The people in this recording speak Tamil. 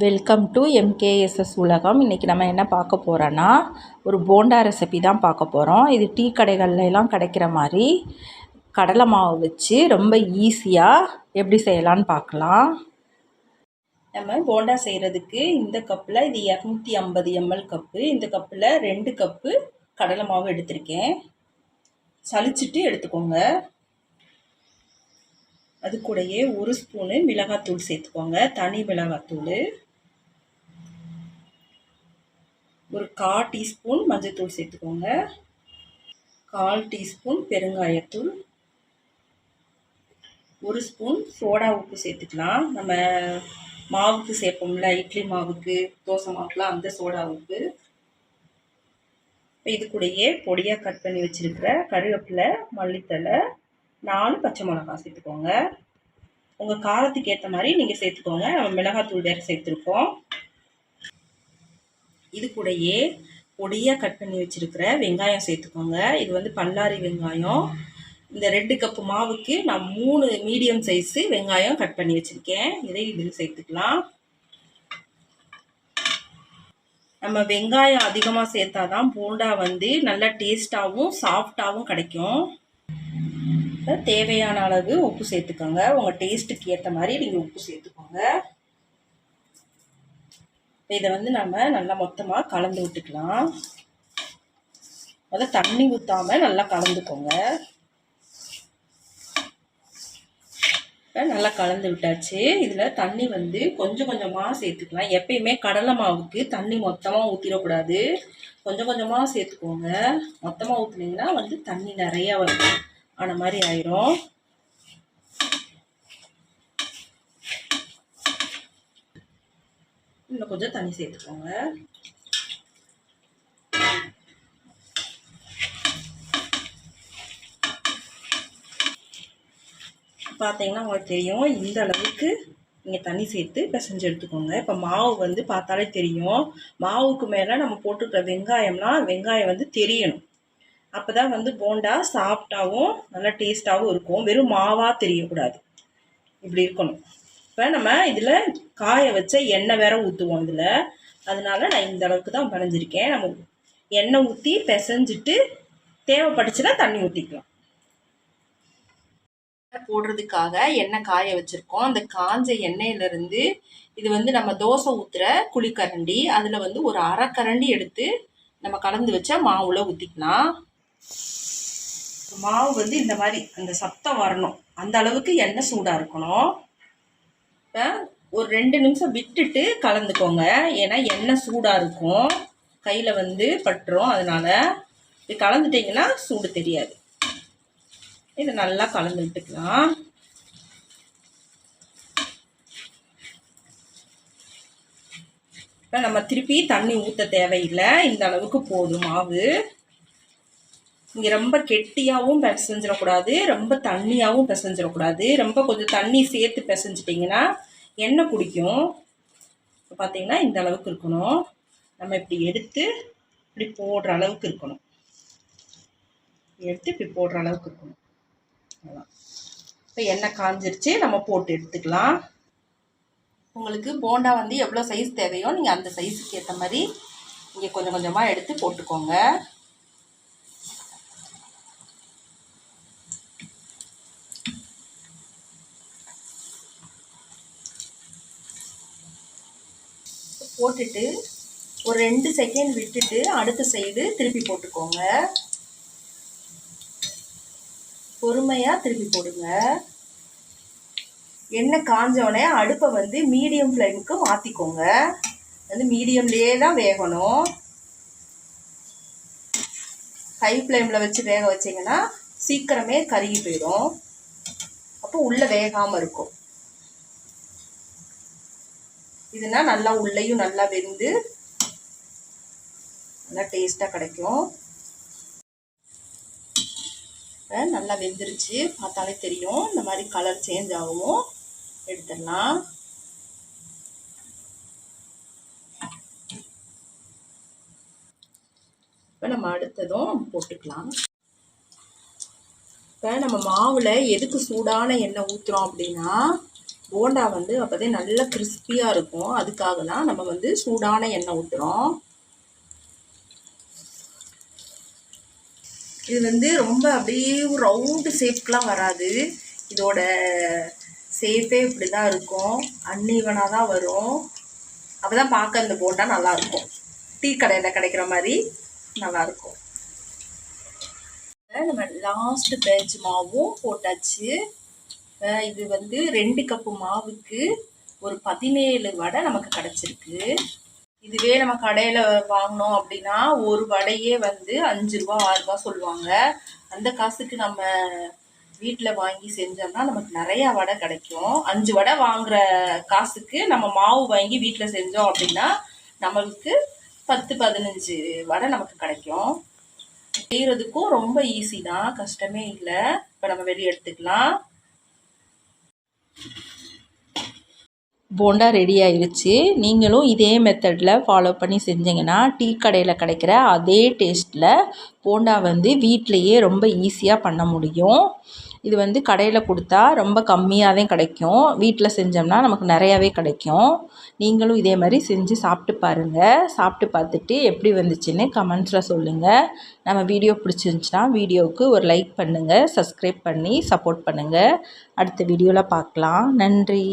வெல்கம் டு எம்கேஎஸ்எஸ் உலகம். இன்றைக்கி நம்ம என்ன பார்க்க போகிறோன்னா ஒரு போண்டா ரெசிபி தான் பார்க்க போகிறோம் இது டீ கடைகள்லாம் எல்லாம் கிடைக்கிற மாதிரி கடலை மாவு வச்சு ரொம்ப ஈஸியாக எப்படி செய்யலான்னு பார்க்கலாம். நம்ம போண்டா செய்கிறதுக்கு இந்த கப்பில் இது இரநூத்தி ஐம்பது எம்எல் கப்பு இந்த கப்பில் ரெண்டு கப்பு கடலை மாவு எடுத்திருக்கேன். சலிச்சிட்டு எடுத்துக்கோங்க. அது கூடயே ஒரு ஸ்பூனு மிளகாத்தூள் சேர்த்துக்கோங்க. தனி மிளகாத்தூள். ஒரு கால் டீஸ்பூன் மஞ்சத்தூள் சேர்த்துக்கோங்க. கால் டீஸ்பூன் பெருங்காயத்தூள். ஒரு ஸ்பூன் சோடா உப்பு சேர்த்துக்கலாம். நம்ம மாவுக்கு சேர்ப்போம்ல இட்லி மாவுக்கு தோசை மாவுக்குலாம் அந்த சோடா உப்பு. இப்போ இது கூடயே பொடியாக கட் பண்ணி வச்சுருக்கிற கருவேப்பிலை மல்லித்தலை நாலு பச்சை மிளகா சேர்த்துக்கோங்க. உங்கள் காரத்துக்கு ஏற்ற மாதிரி நீங்கள் சேர்த்துக்கோங்க. நம்ம மிளகாத்தூள் வேறு சேர்த்துருக்கோம். இது கூடயே பொடியாக கட் பண்ணி வச்சுருக்கிற வெங்காயம் சேர்த்துக்கோங்க. இது வந்து பல்லாரி வெங்காயம். இந்த ரெண்டு கப்பு மாவுக்கு நான் மூணு மீடியம் சைஸு வெங்காயம் கட் பண்ணி வச்சுருக்கேன். இதை இதில் சேர்த்துக்கலாம். நம்ம வெங்காயம் அதிகமாக சேர்த்தா தான் போண்டா வந்து நல்லா டேஸ்ட்டாகவும் சாஃப்டாகவும் கிடைக்கும். தேவையான அளவு உப்பு சேர்த்துக்கோங்க. உங்கள் டேஸ்ட்டுக்கு ஏற்ற மாதிரி நீங்கள் உப்பு சேர்த்துக்கோங்க. இதை வந்து நம்ம நல்லா மொத்தமாக கலந்து விட்டுக்கலாம். முதல்ல தண்ணி ஊற்றாமல் நல்லா கலந்துக்கோங்க. நல்லா கலந்து விட்டாச்சு. இதில் தண்ணி வந்து கொஞ்சம் கொஞ்சமாக சேர்த்துக்கலாம். எப்பயுமே கடலை மாவுக்கு தண்ணி மொத்தமாக ஊற்றிடக்கூடாது கொஞ்சம் கொஞ்சமாக சேர்த்துக்கோங்க. மொத்தமாக ஊற்றுனீங்கன்னா வந்து தண்ணி நிறையா வரும். ஆன மாதிரி ஆயிரும். இன்னும் கொஞ்சம் தண்ணி சேர்த்துக்கோங்க. பார்த்தீங்கன்னா உங்களுக்கு தெரியும் இந்த அளவுக்கு நீங்கள் தண்ணி சேர்த்து பிசைஞ்சு எடுத்துக்கோங்க. இப்போ மாவு வந்து பார்த்தாலே தெரியும். மாவுக்கு மேலே நம்ம போட்டுக்கிற வெங்காயம்னா வெங்காயம் வந்து தெரியணும். அப்போ தான் வந்து போண்டா சாஃப்டாகவும் நல்லா டேஸ்ட்டாகவும் இருக்கும். வெறும் மாவாக தெரியக்கூடாது. இப்படி இருக்கணும். இப்போ நம்ம இதில் காய வச்ச எண்ணெய் வேற ஊற்றுவோம் இதில். அதனால நான் இந்த அளவுக்கு தான் பனைஞ்சிருக்கேன். நம்ம எண்ணெய் ஊற்றி பிசைஞ்சிட்டு தேவைப்பட்டுச்சுன்னா தண்ணி ஊற்றிக்கலாம் போடுறதுக்காக எண்ணெய் காய வச்சுருக்கோம். அந்த காஞ்ச எண்ணெயிலேருந்து இது வந்து நம்ம தோசை ஊற்றுற குழிக்கரண்டி அதில் வந்து ஒரு அரை கரண்டி எடுத்து நம்ம கலந்து வச்சா மாவுல ஊற்றிக்கலாம் மாவு வந்து இந்த மாதிரி அந்த சத்தம் வரணும். அந்த அளவுக்கு எண்ணெய் சூடாக இருக்கணும். இப்போ ஒரு ரெண்டு நிமிஷம் விட்டுட்டு கலந்துக்கோங்க. ஏன்னா எண்ணெய் சூடாக இருக்கும். கையில் வந்து பட்டுரும். அதனால் இது கலந்துட்டிங்கன்னா சூடு தெரியாது. இதை நல்லா கலந்து விட்டுக்கலாம். இப்போ நம்ம திருப்பி தண்ணி ஊற்ற தேவையில்லை. இந்த அளவுக்கு போதும் மாவு. இங்கே ரொம்ப கெட்டியாகவும் பிசைஞ்சிடக்கூடாது ரொம்ப தண்ணியாகவும் பிசைஞ்சிடக்கூடாது. ரொம்ப கொஞ்சம் தண்ணி சேர்த்து பிசைஞ்சிட்டிங்கன்னா எண்ணெய் குடிக்கும்? இப்போ பார்த்தீங்கன்னா இந்த அளவுக்கு இருக்கணும். நம்ம இப்படி எடுத்து இப்படி போடுற அளவுக்கு இருக்கணும். எடுத்து இப்படி போடுற அளவுக்கு இருக்கணும். இப்போ எண்ணெய் காஞ்சிருச்சு நம்ம போட்டு எடுத்துக்கலாம். உங்களுக்கு போண்டா வந்து எவ்வளோ சைஸ் தேவையோ நீங்கள் அந்த சைஸுக்கு ஏற்ற மாதிரி இங்கே கொஞ்சம் கொஞ்சமாக எடுத்து போட்டுக்கோங்க. போட்டுட்டு ஒரு ரெண்டு செகண்ட் விட்டுட்டு அடுத்த சைடு திருப்பி போட்டுக்கோங்க. பொறுமையாக திருப்பி போடுங்க. எண்ணெய் காஞ்சோடனே அடுப்பை வந்து மீடியம் ஃப்ளேமுக்கு மாற்றிக்கோங்க வந்து மீடியம்லேயே தான் வேகணும். ஹை ஃப்ளேமில் வச்சு வேக வச்சிங்கன்னா சீக்கிரமே கருகி போயிடும். அப்போ உள்ளே வேகாமல் இருக்கும். இதுனா நல்லா உள்ளேயும் நல்லா வெந்து நல்லா டேஸ்ட்டாக கிடைக்கும். நல்லா வெந்துருச்சு. பார்த்தாலே தெரியும். இந்த மாதிரி கலர் சேஞ்ச் ஆகும். எடுத்துடலாம். இப்போ நம்ம அடுத்ததும் போட்டுக்கலாம். இப்போ நம்ம மாவில் எதுக்கு சூடான எண்ணெய் ஊற்றுறோம் அப்படின்னா போண்டா வந்து அப்போதே நல்லா கிறிஸ்பியாக இருக்கும். அதுக்காக தான் நம்ம வந்து சூடான எண்ணெய் ஊற்றுறோம் இது வந்து ரொம்ப அப்படியே ரவுண்டு ஷேப்க்கெலாம் வராது. இதோட ஷேப்பே இப்படி தான் இருக்கும். அன்ஈவனாக தான் வரும். அப்போ தான் பார்க்க இந்த போண்டா நல்லாயிருக்கும். டீ கடையில் கிடைக்கிற மாதிரி நல்லாயிருக்கும். நம்ம லாஸ்ட் பேஜ் மாவும் போட்டாச்சு. இது வந்து ரெண்டு கப்பு மாவுக்கு ஒரு பதினேழு வடை நமக்கு கிடச்சிருக்கு. இதுவே நம்ம கடையில் வாங்கினோம் அப்படின்னா ஒரு வடையே வந்து அஞ்சு ரூபா ஆறு ரூபா சொல்லுவாங்க. அந்த காசுக்கு நம்ம வீட்டில் வாங்கி செஞ்சோம்னா நமக்கு நிறையா வடை கிடைக்கும். அஞ்சு வடை வாங்குற காசுக்கு நம்ம மாவு வாங்கி வீட்டில் செஞ்சோம் அப்படின்னா நம்மளுக்கு பத்து பதினஞ்சு வடை நமக்கு கிடைக்கும். செய்கிறதுக்கும் ரொம்ப ஈஸி தான். கஷ்டமே இல்லை. இப்போ நம்ம வெளியே எடுத்துக்கலாம். போண்டா ரெடி ஆயிடுச்சு நீங்களும் இதே மெத்தடில் ஃபாலோ பண்ணி செஞ்சீங்கன்னா டீ கடையில் கிடைக்கிற அதே டேஸ்ட்டில் போண்டா வந்து வீட்டிலையே ரொம்ப ஈஸியாக பண்ண முடியும். இது வந்து கடையில் கொடுத்தா ரொம்ப கம்மியாக தான் கிடைக்கும். வீட்டில் செஞ்சோம்னா நமக்கு நிறையாவே கிடைக்கும். நீங்களும் இதே மாதிரி செஞ்சு சாப்பிட்டு பாருங்கள் சாப்பிட்டு பார்த்துட்டு எப்படி வந்துச்சுன்னு கமெண்ட்ஸில் சொல்லுங்கள் நம்ம வீடியோ பிடிச்சிருந்துச்சின்னா வீடியோவுக்கு ஒரு லைக் பண்ணுங்கள் சப்ஸ்கிரைப் பண்ணி சப்போர்ட் பண்ணுங்கள் அடுத்த வீடியோவில் பார்க்கலாம். நன்றி.